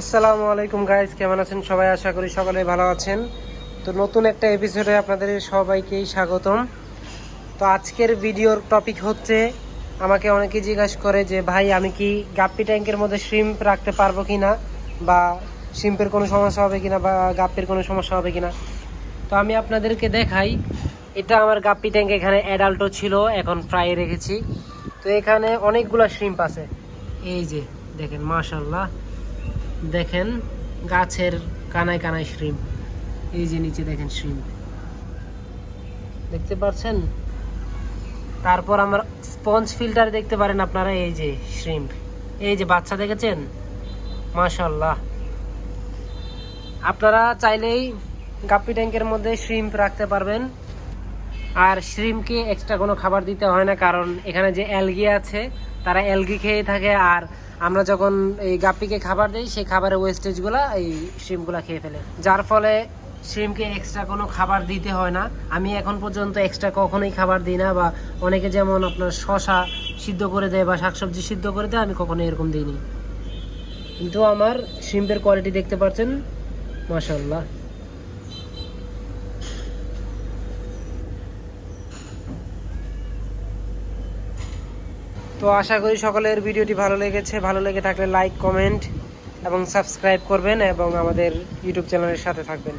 আসসালামু আলাইকুম গাইজ কেমন আছেন সবাই? আশা করি সকলে ভালো আছেন। তো নতুন একটা এপিসোডে আপনাদের সবাইকেই স্বাগতম। তো আজকের ভিডিওর টপিক হচ্ছে, আমাকে অনেকে জিজ্ঞাসা করে যে, ভাই, আমি কি গাপ্পি ট্যাঙ্কের মধ্যে শ্রিম্প রাখতে পারব কি না বা শ্রিম্পের কোনো সমস্যা হবে কি না বা গাপ্পির কোনো সমস্যা হবে কি না তো আমি আপনাদেরকে দেখাই, এটা আমার গাপ্পি ট্যাঙ্ক, এখানে অ্যাডাল্টও ছিল, এখন ফ্রাই রেখেছি। তো এখানে অনেকগুলো শ্রিম্প আছে। এই যে, দেখেন মাশাল্লাহ দেখেন গাছের কানায় কানায় শ্রিম এই যে নিচে দেখেন শ্রিম দেখতে পাচ্ছেন? তারপর আমার স্পঞ্জ ফিল্টার দেখতে পারেন আপনারা, এই যে শ্রিম্প এই যে বাচ্চা দেখেছেন? মাশাল্লাহ আপনারা চাইলেই গাপ্পি ট্যাঙ্কের মধ্যে শ্রিম্প রাখতে পারবেন। আর শ্রিমকে এক্সট্রা কোনো খাবার দিতে হয় না, কারণ এখানে যে অ্যালগি আছে, তারা অ্যালগি খেয়ে থাকে, আর আমরা যখন এই গাপ্পিকে খাবার দিই, সেই খাবারের ওয়েস্টেজগুলো এই শ্রিমগুলো খেয়ে ফেলে। যার ফলে শ্রিমকে এক্সট্রা কোনো খাবার দিতে হয় না। আমি এখন পর্যন্ত এক্সট্রা কখনোই খাবার দিই না বা অনেকে যেমন আপনার শশা সিদ্ধ করে দেয় বা শাকসবজি সিদ্ধ করে দেয়, আমি কখনো এরকম দিইনি। কিন্তু আমার শ্রিম্পের কোয়ালিটি দেখতে পাচ্ছেন মাসাল্লাহ তো আশা করি সকলের ভিডিওটি ভালো লেগেছে। ভালো লেগে থাকলে লাইক কমেন্ট এবং সাবস্ক্রাইব করবেন এবং আমাদের ইউটিউব চ্যানেলের সাথে থাকবেন।